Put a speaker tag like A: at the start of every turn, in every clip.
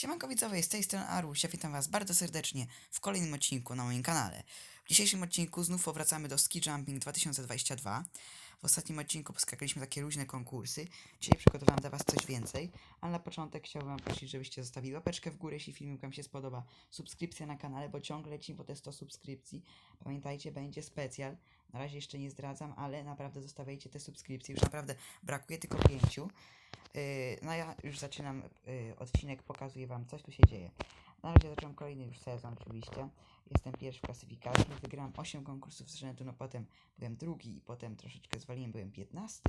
A: Siemanko widzowie, z tej strony Arusia, witam was bardzo serdecznie w kolejnym odcinku na moim kanale. W dzisiejszym odcinku znów powracamy do Ski Jumping 2022. W ostatnim odcinku poskakaliśmy takie luźne konkursy. Dzisiaj przygotowałem dla was coś więcej, ale na początek chciałbym prosić, żebyście zostawili łapeczkę w górę, jeśli filmik wam się spodoba, subskrypcja na kanale, bo ciągle lecimy po te 100 subskrypcji. Pamiętajcie, będzie specjal. Na razie jeszcze nie zdradzam, ale naprawdę zostawiajcie te subskrypcje. Już naprawdę brakuje tylko pięciu. Yy, no ja już zaczynam yy, odcinek, pokazuję wam coś tu się dzieje. Na razie zacząłem kolejny już sezon oczywiście. Jestem pierwszy w klasyfikacji, wygrałem 8 konkursów z rzędu, no potem byłem drugi i potem troszeczkę zwaliłem, byłem 15.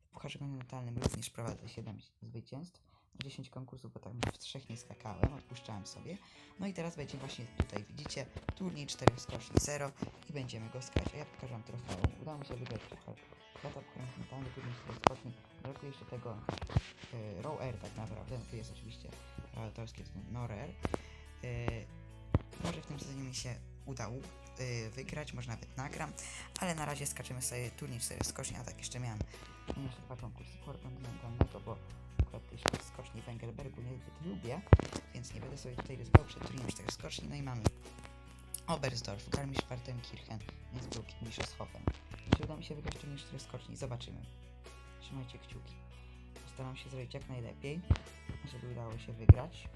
A: W Pucharze Kontynentalnym również prowadzę 7 zwycięstw. 10 konkursów, bo tak w trzech nie skakałem, odpuszczałem sobie. No i teraz będzie właśnie tutaj, widzicie, turniej 4 skoczni 0 i będziemy go skakać. A ja pokażę wam trofeum. Udało mi się wygrać Puchar Świata Kontynentalny, turniej 4 skoczni. Brakuje jeszcze tego y, Row Air tak naprawdę, no tu jest oczywiście autorskie, to ten Norer. Y, może w tym sezonie mi się uda u- y, wygrać, może nawet nagram, ale na razie skaczemy sobie turniej 4 skoczni, a tak jeszcze miałem jeszcze dwa konkursy Kontynentalnego, bo tej skoczni w Engelbergu niezbyt lubię, więc nie będę sobie tutaj ryzykował przed turniejem 4 skoczni, no i mamy Oberstdorf, Garmisch-Partenkirchen, Innsbruck i Bischofshofen. Czy uda mi się wygrać turniej 4 skoczni? Zobaczymy. Trzymajcie kciuki. Postaram się zrobić jak najlepiej, żeby udało się wygrać.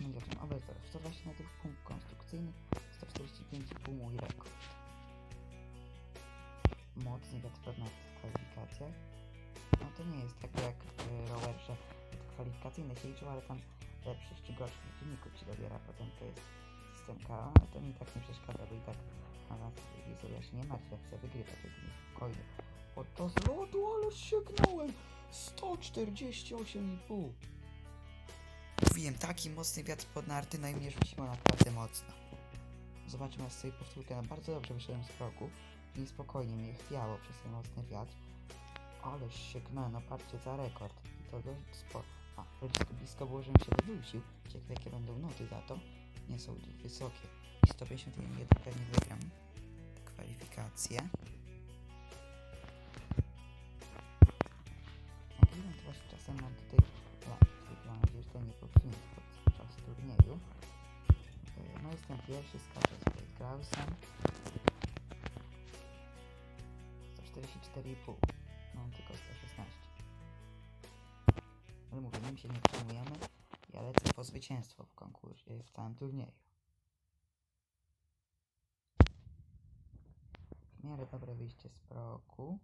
A: No i zaczynam. Oberstdorf, 120 metrów, punkt konstrukcyjny, 145,5 mój rekord. Mocny wiatroprąd w kwalifikacjach. No to nie jest tak jak w rower, że te kwalifikacyjne się liczą, ale tam lepszy ścigacz przeciwników ci dobiera, potem to jest system KO, ale to mi tak nie przeszkadza, bo i tak na nas się nie martwię, chcę wygrywać, jest mi spokojnie. Od to z lotu, ale sięgnąłem! 148,5 Mówiłem, taki mocny wiatr pod narty, no i mnie naprawdę mocno. Zobaczmy sobie powtórkę, no bardzo dobrze wyszedłem z progu. I spokojnie mnie chwiało przez ten mocny wiatr. Ale sięgnąłem, no patrzcie, za rekord. I to dość sporo. A, blisko, było, żebym się wywrócił. Ciekawe jakie będą noty za to. Nie są wysokie. I 151 jeden pewnie wygram. Kwalifikacje. Nagrywam to właśnie czasem mam tutaj laptop. Mam to nie popsunie podczas turnieju. Yy, No jestem pierwszy, skaczę z Grausem. 144,5. Mam tylko 116. Ale mówię, nim się nie przejmujemy. Ja lecę po zwycięstwo w konkursie, w całym turnieju. W miarę dobre wyjście z progu.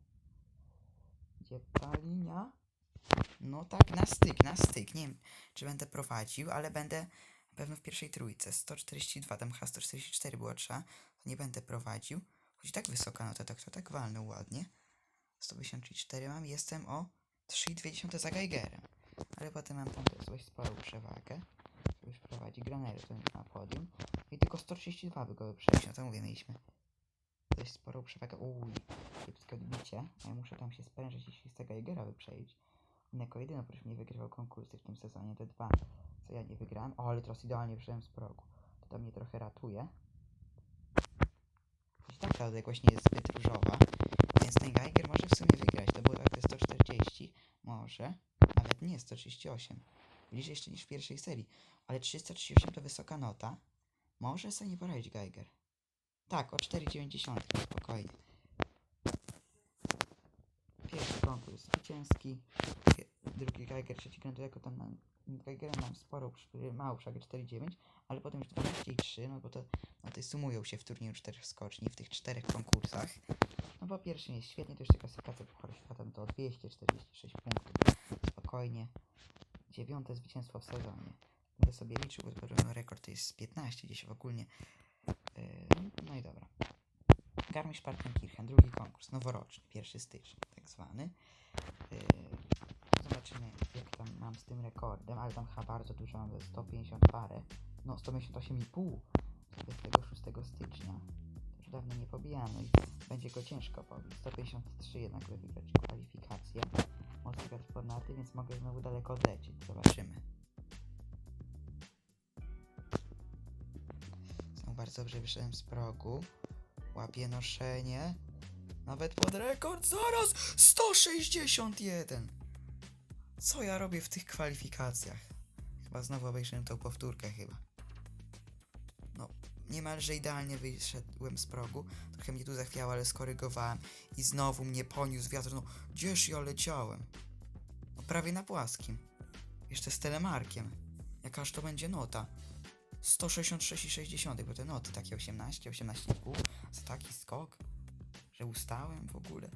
A: Gdzie ta linia? No tak, na styk, na styk. Nie wiem, czy będę prowadził, ale będę na pewno w pierwszej trójce. 142, tam chyba 144 było trzeba. Nie będę prowadził. Choć tak wysoka nota, tak to tak walnął ładnie. 154 mam, jestem o 3,2 za Geigerem. Ale potem mam tam dość sporą przewagę. Już prowadzi Granery, na podium. I tylko 132 by go wyprzedzić, no to mówię, mieliśmy dość sporą przewagę. Uj, kiepskie odbicie. A ja muszę tam się sprężyć, jeśli chcę Geigera wyprzedzić. On jako jedyny oprócz mnie wygrywał konkursy w tym sezonie, te dwa, co ja nie wygrałem. O, ale teraz idealnie wyszedłem z progu. To, to mnie trochę ratuje. Odległość nie jest zbyt różowa, więc ten Geiger może w sumie wygrać. To było tak te 140, może, nawet nie 138. Bliżej jeszcze niż w pierwszej serii, ale 338 to wysoka nota. Może sobie nie poradzić Geiger. Tak, o 4,90 spokojnie. Pierwszy konkurs zwycięski, drugi Geiger, trzeci Grand jako tam mam, Geigerem mam sporą, przy- małą przewagę 4,9, ale potem już 12 i 3, no bo to, to sumują się w turnieju czterech skoczni, w tych czterech konkursach. No po pierwsze jest świetnie, to jeszcze klasyfikacja Pucharu Świata, no to 246 punktów, spokojnie. Dziewiąte zwycięstwo w sezonie. Będę sobie liczył, bo podobno rekord to jest 15 gdzieś ogólnie. Yy, no i dobra. Garmisch-Partenkirchen, drugi konkurs, noworoczny, 1 stycznia, tak zwany. Yy, zobaczymy, jak tam mam z tym rekordem, ale tam chyba bardzo dużo mam, to jest 150 parę. No, 158,5 z 26 stycznia. Już dawno nie pobijano i będzie go ciężko pobić. 153 jednak wygrać kwalifikacje. Mocny wiatr pod narty, więc mogę znowu daleko odlecieć. Zobaczymy. Znowu bardzo dobrze wyszedłem z progu. Łapię noszenie. Nawet pod rekord. Zaraz! 161! Co ja robię w tych kwalifikacjach? Chyba znowu obejrzyłem tą powtórkę chyba. Niemalże idealnie wyszedłem z progu. Trochę mnie tu zachwiało, ale skorygowałem. I znowu mnie poniósł wiatr. No, gdzież ja leciałem? No, prawie na płaskim. Jeszcze z telemarkiem. Jakaż to będzie nota? 166,6, bo te noty takie 18, 18,5. Za taki skok, że ustałem w ogóle.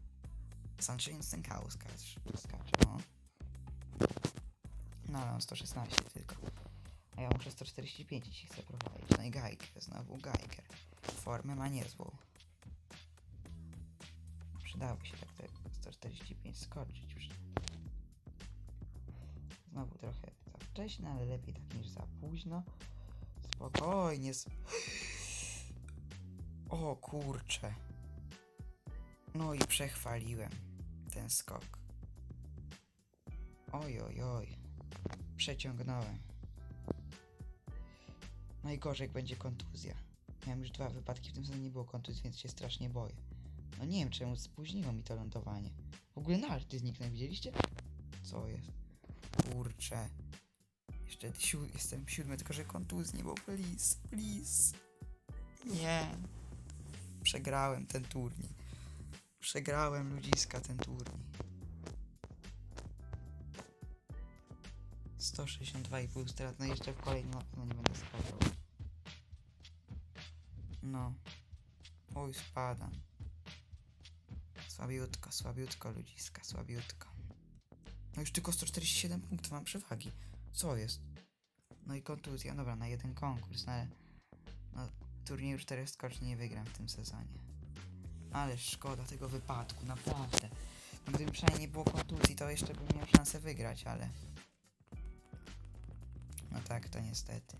A: Sunshine Stękało skacz, skacze, no. No, ale on 116 tylko. A ja muszę 145 jeśli chcę prowadzić. No i znowu Geiger. Formę ma niezłą. Przydałoby się tak te 145 skoczyć. przy- Znowu trochę za wcześnie, ale lepiej tak niż za późno. Spokojnie. O kurcze. No i przechwaliłem ten skok. Oj, oj, oj. Przeciągnąłem. Najgorzej jak będzie kontuzja. Miałem już dwa wypadki, w tym sezonie nie było kontuzji, więc się strasznie boję. No nie wiem czemu spóźniło mi to lądowanie. W ogóle narty zniknęły, widzieliście? Co jest? Kurcze. Jeszcze siu- jestem siódmy, tylko że kontuzji, bo please, please. Nie. Przegrałem ten turniej. Przegrałem ludziska ten turniej. 162,5 strat, no jeszcze w kolejnym pewno nie będę skakał. No. Oj, spadam. Słabiutko, słabiutko ludziska, słabiutko. No już tylko 147 punktów mam przewagi. Co jest? No i kontuzja, dobra, na jeden konkurs, no ale... No, turnieju czterech skoczni nie wygram w tym sezonie. Ale szkoda tego wypadku, naprawdę. No, gdyby przynajmniej nie było kontuzji, to jeszcze bym miał szansę wygrać, ale... No tak, to niestety.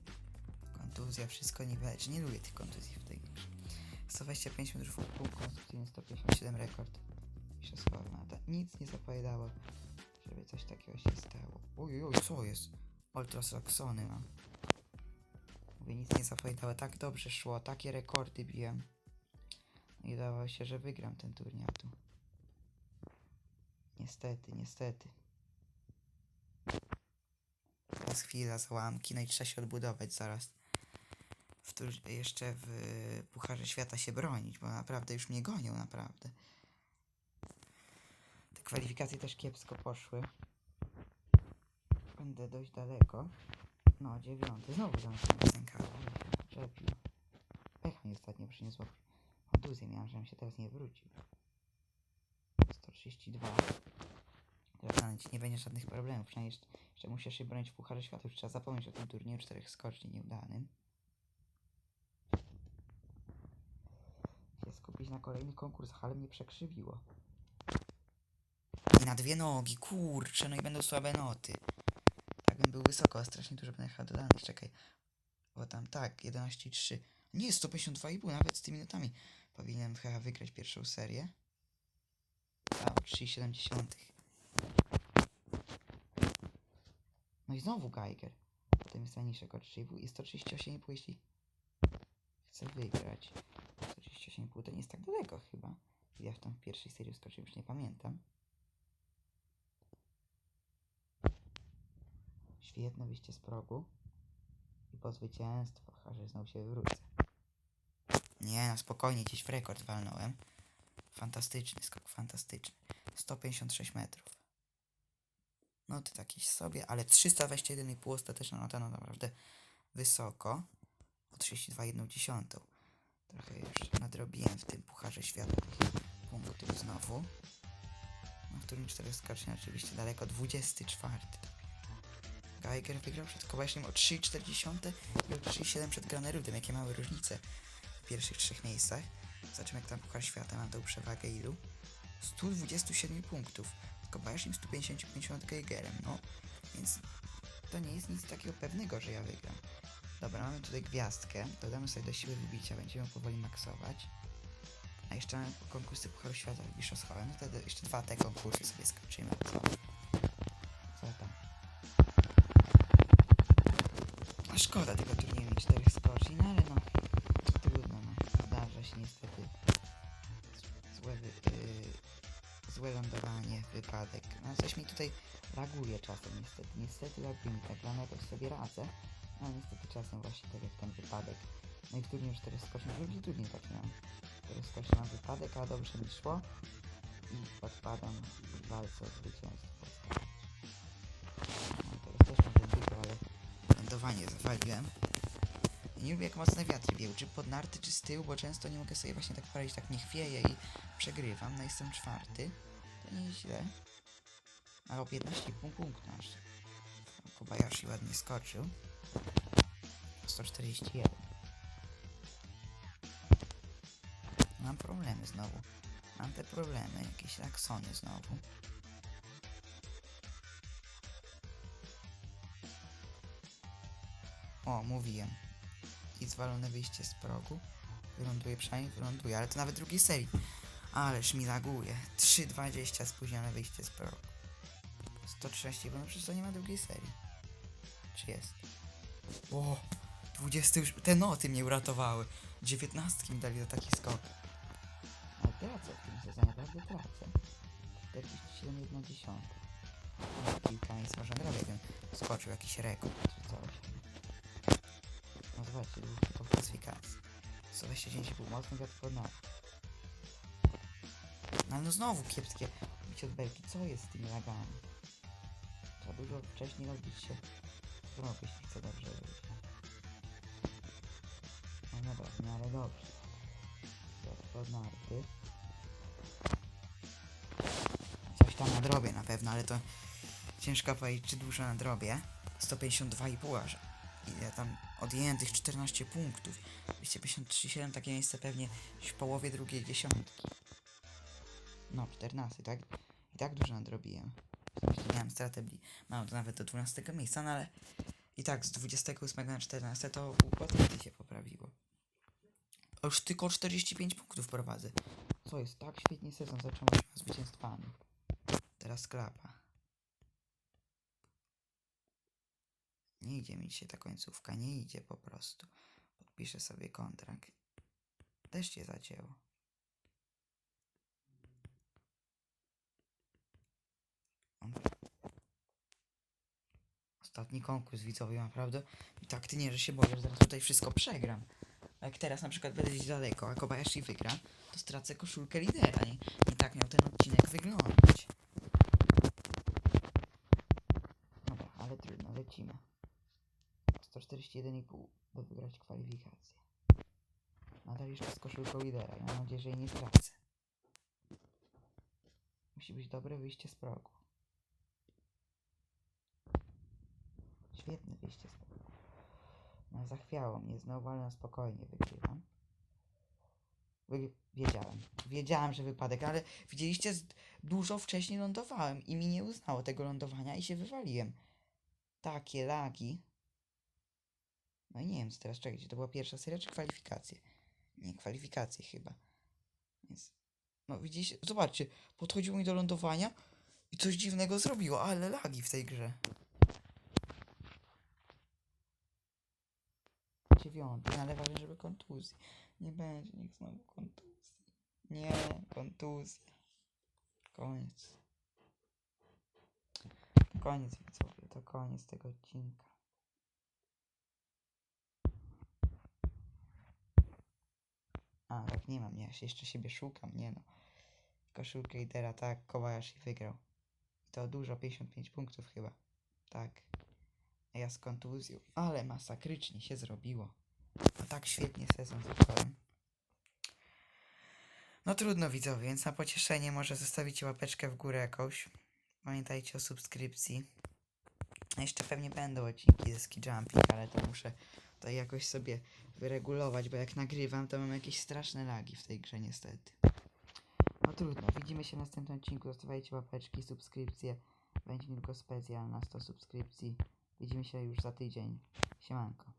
A: Kontuzja, wszystko nie. Nie lubię tych kontuzji w tej grze. 125 metrów w pół, konstrukcyjny 157 rekord. Mistrzostwa Mata. Nic nie zapowiadało, żeby coś takiego się stało. Oj, oj, co jest? Ultrasaksony mam. Mówię, nic nie zapowiadało. Tak dobrze szło, takie rekordy biłem. No I dawało się, że wygram ten turniej tu. Niestety, niestety. Teraz chwila załamki, no i trzeba się odbudować zaraz. W tur- jeszcze w Pucharze Świata się bronić, bo naprawdę już mnie gonią, naprawdę. Te kwalifikacje też kiepsko poszły. Będę dość daleko. No, dziewiąty. Znowu tam się pękało. Czepił. Pech mi ostatnio przyniosło. Kontuzję miałem, żebym się teraz nie wrócił. 132. Teraz nie będzie żadnych problemów. Przynajmniej jeszcze musisz się bronić w Pucharze Świata. Już trzeba zapomnieć o tym turnieju czterech skoczni nieudanym. Się skupić na kolejnych konkursach, ale mnie przekrzywiło. I na dwie nogi, kurczę, no i będą słabe noty. Tak bym był wysoko, a strasznie dużo będę jechał dodanych, czekaj. Bo tam tak, 11,3. Nie, 152,5, nawet z tymi notami. Powinienem chyba wygrać pierwszą serię. A, 3,7. No i znowu Geiger. Potem jest najniższego 3,5 i 138,5 jeśli chcę wygrać. 138,5 to nie jest tak daleko chyba. Ja w tam w pierwszej serii skoczyłem, już nie pamiętam. Świetne wyjście z progu. I po zwycięstwo, że znowu się wywrócę. Nie, no spokojnie, gdzieś w rekord walnąłem. Fantastyczny skok, fantastyczny. 156 metrów. No to jakiś sobie, ale 321,5 ostateczna nota, no naprawdę wysoko. O 32,1. Trochę już nadrobiłem w tym Pucharze Świata punktów znowu. No, w którym 4 skocznie oczywiście daleko, 24. Geiger wygrał przed Kowalskim o 3,40 i o 3,7 przed Granerudem. Jakie małe różnice w pierwszych trzech miejscach. Zobaczymy jak tam Puchar Świata mam tą przewagę ilu. 127 punktów. Kobayashi w 155 Geigerem, no. Więc to nie jest nic takiego pewnego, że ja wygram. Dobra, mamy tutaj gwiazdkę. Dodamy sobie do siły wybicia, będziemy powoli maksować. A jeszcze mamy konkursy Pucharu Świata w Bischofshofen. No to jeszcze dwa te konkursy sobie skończymy. Co? Co tam? A szkoda tego turnieju 400. No coś mi tutaj Laguje czasem niestety, niestety laguje mi tak, ale jakoś sobie radzę. Ale niestety czasem właśnie tak jak ten wypadek. No i w turnieju 4 skocznie, w drugim turnieju tak miałem. 4 skocznie mam wypadek, a dobrze mi szło. I podpadam w walce o zwycięstwo. No teraz też może tylko, ale lądowanie zawaliłem. Nie lubię jak mocne wiatry biegł, czy pod narty, czy z tyłu, bo często nie mogę sobie właśnie tak poradzić, tak mnie chwieje i przegrywam. No jestem czwarty. To nie źle. Ale o 15 punkt punkt nasz. Kobayashi ładnie skoczył. 141. Mam problemy znowu. Mam te problemy, jakieś laksony znowu. O, mówiłem. I zwalone wyjście z progu. Wyląduje przynajmniej, wyląduje, ale to nawet drugiej serii. Ależ mi laguje. 3.20 spóźnione wyjście z progu. 113, bo no przecież to nie ma drugiej serii. Czy jest? O, 20 już. Te noty mnie uratowały. 19 mi dali za taki skok. Ale tracę w tym sezonie, naprawdę tracę. 47 1 dziesiąta. No, kilka miejsc może zrobię, jakbym skoczył jakiś rekord czy coś. No zobaczcie, to klasyfikacji. 129,5 mocny wiatr pod nogi. No ale no znowu kiepskie bicie od belki. Co jest z tymi lagami? Trzeba dużo wcześniej odbić się jeśli chce dobrze robić. No dobra, w miarę dobrze. Pod narty. Coś tam nadrobię na pewno, ale to ciężko powiedzieć, czy dużo nadrobię. 152,5 aż. Ile tam odjętych 14 punktów. 253,7 takie miejsce pewnie w połowie drugiej dziesiątki. No, 14, tak? I tak dużo nadrobiłem. Miałem stratę, mam to nawet do 12 miejsca, no ale i tak z 28 na 14 to układ się poprawiło. Już tylko 45 punktów prowadzę. Co jest tak świetnie sezon zacząłem z zwycięstwami. Teraz klapa. Nie idzie mi dzisiaj ta końcówka, nie idzie po prostu. Podpiszę sobie kontrakt. Też cię zacięło. Ostatni konkurs widzowie, naprawdę. I tak ty nie, że się boję, że zaraz tutaj wszystko przegram. A jak teraz na przykład będę gdzieś daleko, a Kobayashi wygra, to stracę koszulkę lidera. Nie, nie tak miał ten odcinek wyglądać. Dobra, ale trudno, lecimy. 141,5, by wygrać kwalifikację. Nadal jeszcze z koszulką lidera i mam nadzieję, że jej nie stracę. Musi być dobre wyjście z progu. Świetne wyjście z progu. No, zachwiało mnie znowu, ale na spokojnie wygrywam. Wy... Wiedziałem. Wiedziałem, że wypadek, ale widzieliście, dużo wcześniej lądowałem i mi nie uznało tego lądowania i się wywaliłem. Takie lagi. No i nie wiem, co teraz czekajcie, to była pierwsza seria czy kwalifikacje? Nie, kwalifikacje chyba. Więc, no widzicie, zobaczcie, podchodziło mi do lądowania i coś dziwnego zrobiło, ale lagi w tej grze. Dziewiąty, no ale ważne, żeby kontuzji. Nie będzie, niech znowu kontuzji. Nie, kontuzja. Koniec. Koniec widzowie, to koniec tego odcinka. A, tak nie mam, nie, jeszcze siebie szukam, nie no. Koszulkę lidera, tak, Kobayashi wygrał. To dużo, 55 punktów chyba. Tak. Ja z kontuzją, ale masakrycznie się zrobiło. A tak świetnie sezon zacząłem. No trudno widzowie, więc na pocieszenie może zostawicie łapeczkę w górę jakąś. Pamiętajcie o subskrypcji. A Jeszcze pewnie będą odcinki ze ski jumping, ale to muszę to jakoś sobie wyregulować, bo jak nagrywam, to mam jakieś straszne lagi w tej grze niestety. No trudno, widzimy się w następnym odcinku, zostawiajcie łapeczki, subskrypcje. Będzie niedługo specjal na 100 subskrypcji. Widzimy się już za tydzień. Siemanko.